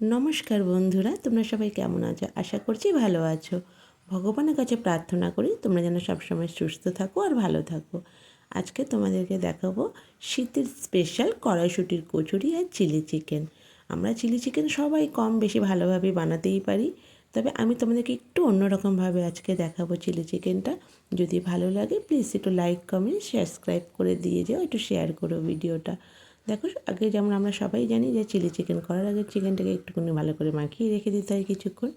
নমস্কার বন্ধুরা, তোমরা সবাই কেমন আছো? আশা করছি ভালো আছো। ভগবানের কাছে প্রার্থনা করি তোমরা যেন সবসময় সুস্থ থাকো আর ভালো থাকো। আজকে তোমাদেরকে দেখাবো শীতের স্পেশাল কড়াইশুটির কচুরি আর চিলি চিকেন। আমরা চিলি চিকেন সবাই কম বেশি ভালোভাবে বানাতেই পারি, তবে আমি তোমাদেরকে একটু অন্যরকমভাবে আজকে দেখাবো চিলি চিকেনটা। যদি ভালো লাগে প্লিজ একটু লাইক কমেন্ট সাবস্ক্রাইব করে দিয়ে যাও, একটু শেয়ার করো ভিডিওটা। দেখো, আগে যেমন আমরা সবাই জানি যে চিলি চিকেন করার আগে চিকেনটাকে একটুখানি ভালো করে মাখিয়ে রেখে দিতে হয় কিছুক্ষণ।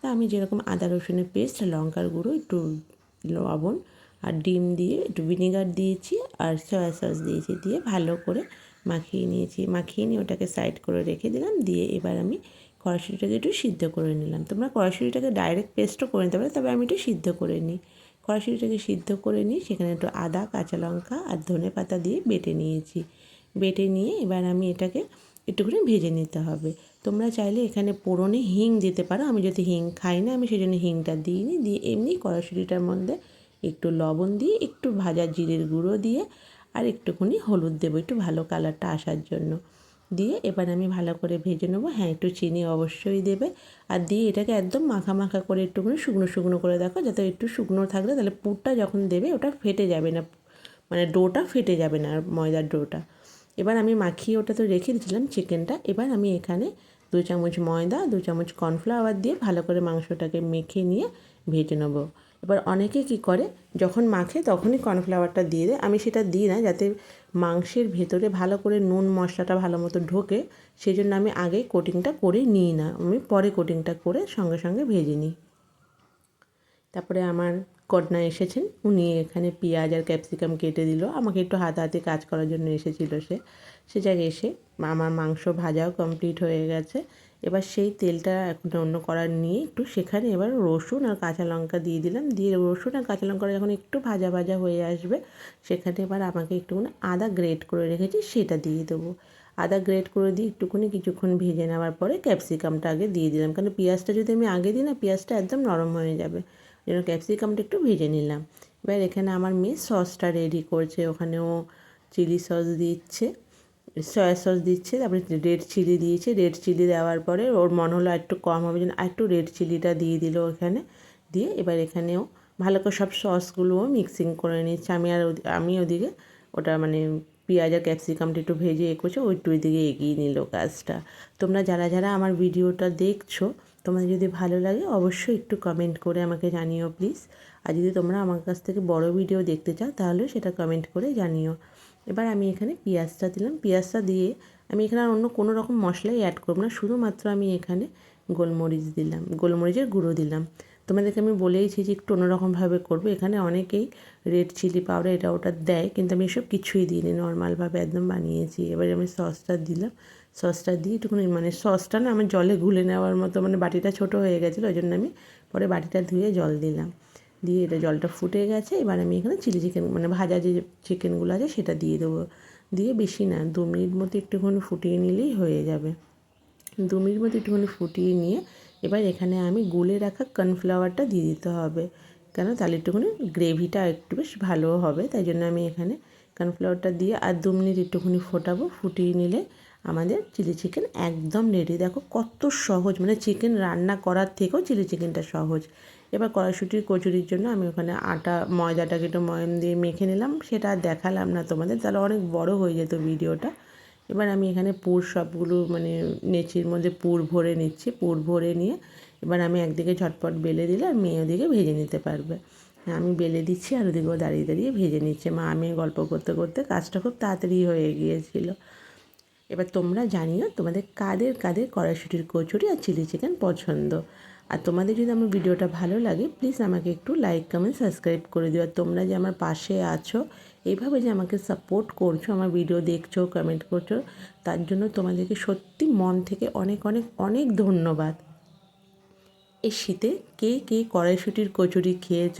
তা আমি যেরকম আদা, রসুনের পেস্ট, লঙ্কার গুঁড়ো, একটু লবণ আর ডিম দিয়ে একটু ভিনেগার দিয়েছি আর সয়া সস দিয়েছি দিয়ে ভালো করে মাখিয়ে নিয়েছি। মাখিয়ে নিয়ে ওটাকে সাইড করে রেখে দিলাম, দিয়ে এবার আমি কড়াশুটিটাকে একটু সিদ্ধ করে নিলাম। তোমরা কড়াশুটিটাকে ডাইরেক্ট পেস্টও করে নিতে পারো, তবে আমি একটু সিদ্ধ করে নিই। কড়াশুটিটাকে সিদ্ধ করে নিই সেখানে একটু আদা, কাঁচা লঙ্কা আর ধনে পাতা দিয়ে বেটে নিয়েছি। বেটে নিয়ে এবার আমি এটাকে একটুখানি ভেজে নিতে হবে। তোমরা চাইলে এখানে পোড়নে হিং দিতে পারো। আমি যদি হিং খাই না, আমি সেই জন্য হিংটা দিইনি। দিয়ে এমনি কড়াশুটিটার মধ্যে একটু লবণ দিয়ে, একটু ভাজা জিরের গুঁড়ো দিয়ে আর একটুখানি হলুদ দেবো একটু ভালো কালারটা আসার জন্য। দিয়ে এবার আমি ভালো করে ভেজে নেব। হ্যাঁ একটু চিনি অবশ্যই দেবে। আর দিয়ে এটাকে একদম মাখা মাখা করে একটুখানি শুকনো শুকনো করে দেখো। যাতে একটু শুকনো থাকলে তাহলে পুরটা যখন দেবে, ওটা ফেটে যাবে না। মানে ডোটা ফেটে যাবে না ময়দার ডোটা। এবার আমি মাখিয়ে ওটা তো রেখে দিয়েছিলাম চিকেনটা। এবার আমি এখানে দু চামচ ময়দা, দু চামচ কর্নফ্লাওয়ার দিয়ে ভালো করে মাংসটাকে মেখে নিয়ে ভেজে নেব। এবার অনেকে কি করে, যখন মাখে তখনই কর্নফ্লাওয়ারটা দিয়ে দেয়। আমি সেটা দিই না যাতে মাংসের ভেতরে ভালো করে নুন মশলাটা ভালো মতো ঢোকে সেই জন্য আমি আগে কোটিংটা করে নিই না। আমি পরে কোটিংটা করে সঙ্গে সঙ্গে ভেজে নিই। তারপরে আমার কন্যা এসেছেন। উনি এখানে পেঁয়াজ আর ক্যাপসিকাম কেটে দিল। আমাকে একটু হাতে হাতে কাজ করার জন্য এসেছিল সে। সে জায়গায় এসে আমার মাংস ভাজাও কমপ্লিট হয়ে গেছে। এবার সেই তেলটা এখন অন্য করার নিয়ে একটু সেখানে এবার রসুন আর কাঁচা লঙ্কা দিয়ে দিলাম। দিয়ে রসুন আর কাঁচা লঙ্কাটা যখন একটু ভাজা ভাজা হয়ে আসবে, সেখানে এবার আমাকে একটুখানি আদা গ্রেট করে রেখেছি, সেটা দিয়ে দেবো। আদা গ্রেট করে দিয়ে একটুখানি কিছুক্ষণ ভেজে নেওয়ার পরে ক্যাপসিকামটা আগে দিয়ে দিলাম। কারণ পেঁয়াজটা যদি আমি আগে দিই না, পেঁয়াজটা একদম নরম হয়ে যাবে। জন্য ক্যাপসিকামটা একটু ভেজে নিলাম। এবার এখানে আমার মেয়ে সসটা রেডি করছে। ওখানেও চিলি সস দিচ্ছে। সয়া সস দিচ্ছে, তারপরে রেড চিলি দিয়েছে। রেড চিলি দেওয়ার পরে ওর মনে হলো একটু কম হবে যেন একটু রেড চিলিটা দিয়ে দিল ওখানে। দিয়ে এবার এখানেও ভালো করে সব সসগুলোও মিক্সিং করে নিচ্ছে। আমি আর আমি ওদিকে ওটা মানে পেঁয়াজ আর ক্যাপসিকামটা একটু ভেজে এ করছে ওইটু দিকে এগিয়ে নিল কাজটা। তোমরা যারা যারা আমার ভিডিওটা দেখছ তোমাদের যদি ভালো লাগে, অবশ্যই একটু কমেন্ট করে আমাকে জানিও প্লিজ আর যদি তোমরা আমার কাছ থেকে বড় ভিডিও দেখতে চাও তাহলে সেটা কমেন্ট করে জানিও। এবার আমি এখানে পেঁয়াজটা দিলাম। পেঁয়াজটা দিয়ে আমি এখানে আর অন্য কোনো রকম মশলাই অ্যাড করব না। শুধুমাত্র আমি এখানে গোলমরিচ দিলাম। গোলমরিচের গুঁড়ো দিলাম। তোমাদেরকে আমি বলেইছি যে একটু অন্যরকমভাবে করব। এখানে অনেকেই রেড চিলি পাউডার এটা ওটা দেয়, কিন্তু আমি এসব কিছুই দিইনি। নর্মালভাবে একদম বানিয়েছি। এবার আমি সসটা দিলাম। সসটা দিয়ে একটুখানি মানে সসটা না আমার জলে গুলে নেওয়ার মতো মানে বাটিটা ছোটো হয়ে গেছিল, ওই জন্য আমি পরে বাটিটা ধুয়ে জল দিলাম। দিয়ে এটা জলটা ফুটে গেছে। এবার আমি এখানে চিলি চিকেন মানে ভাজা যে চিকেনগুলো আছে সেটা দিয়ে দেবো। দিয়ে বেশি না, দু মিনিট মতো একটুখানি ফুটিয়ে নিলেই হয়ে যাবে। দু মিনিট মতো একটুখানি ফুটিয়ে নিয়ে এবার এখানে আমি গুলে রাখা কর্নফ্লাওয়ারটা দিয়ে দিতে হবে। কেন? তাহলে একটুখানি গ্রেভিটা একটু বেশ ভালো হবে। তাই জন্য আমি এখানে কর্নফ্লাওয়ারটা দিয়ে আর দু মিনিট একটুখানি ফোটাবো। ফুটিয়ে নিলে আমাদের চিলি চিকেন একদম রেডি দেখো কত সহজ মানে চিকেন রান্না করার থেকেও চিলি চিকেনটা সহজ। এবার কড়াইশুটির কচুরির জন্য আমি ওখানে আটা, ময়দাটাকে একটু ময়ম দিয়ে মেখে নিলাম। সেটা আর দেখালাম না তোমাদের। তাহলে অনেক বড় হয়ে যেত ভিডিওটা। এবার আমি এখানে পুর সবগুলো মানে নেচির মধ্যে পুর ভরে নিচ্ছি, পুর ভরে নিয়ে এবার আমি একদিকে ঝটপট বেলে দিলে আর মেয়ে ওদিকে ভেজে নিতে পারবে। হ্যাঁ আমি বেলে দিচ্ছি আর ওদিকেও দাঁড়িয়ে দাঁড়িয়ে ভেজে নিচ্ছে। মা, আমি গল্প করতে করতে কাজটা খুব তাড়াতাড়ি হয়ে গিয়েছিল। এবার তোমরা জানিও তোমাদের কাদের কাদের কড়াইশুটির কচুরি আর চিলি চিকেন পছন্দ। আর তোমাদের যদি আমার ভিডিওটা ভালো লাগে প্লিজ আমাকে একটু লাইক কমেন্ট সাবস্ক্রাইব করে দিও। আর তোমরা যে আমার পাশে আছো, এইভাবে যে আমাকে সাপোর্ট করছ, আমার ভিডিও দেখছ কমেন্ট করছ, তার জন্য তোমাদেরকে সত্যি মন থেকে অনেক অনেক অনেক ধন্যবাদ। এই শীতে কে কে কড়াইশুটির কচুরি খেয়েছ,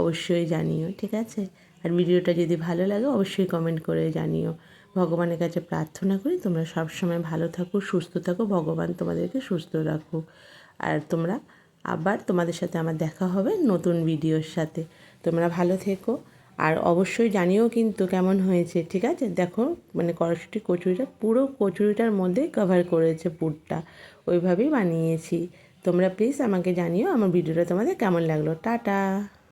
অবশ্যই জানিও, ঠিক আছে? আর ভিডিওটা যদি ভালো লাগে, অবশ্যই কমেন্ট করে জানিও। ভগবানের কাছে প্রার্থনা করি, তোমরা সবসময় ভালো থাকো, সুস্থ থাকো, ভগবান তোমাদেরকে সুস্থ রাখুক। আর তোমরা আবার তোমাদের সাথে আমার দেখা হবে নতুন ভিডিওর সাথে। তোমরা ভালো থেকো। আর অবশ্যই জানিও কিন্তু কেমন হয়েছে, ঠিক আছে? দেখো মানে কড়াশুটি কচুরিটা, পুরো কচুরিটার মধ্যে কভার করেছে পুরটা। ওইভাবেই বানিয়েছি। তোমরা প্লিজ আমাকে জানিও আমার ভিডিওটা তোমাদের কেমন লাগল। টাটা!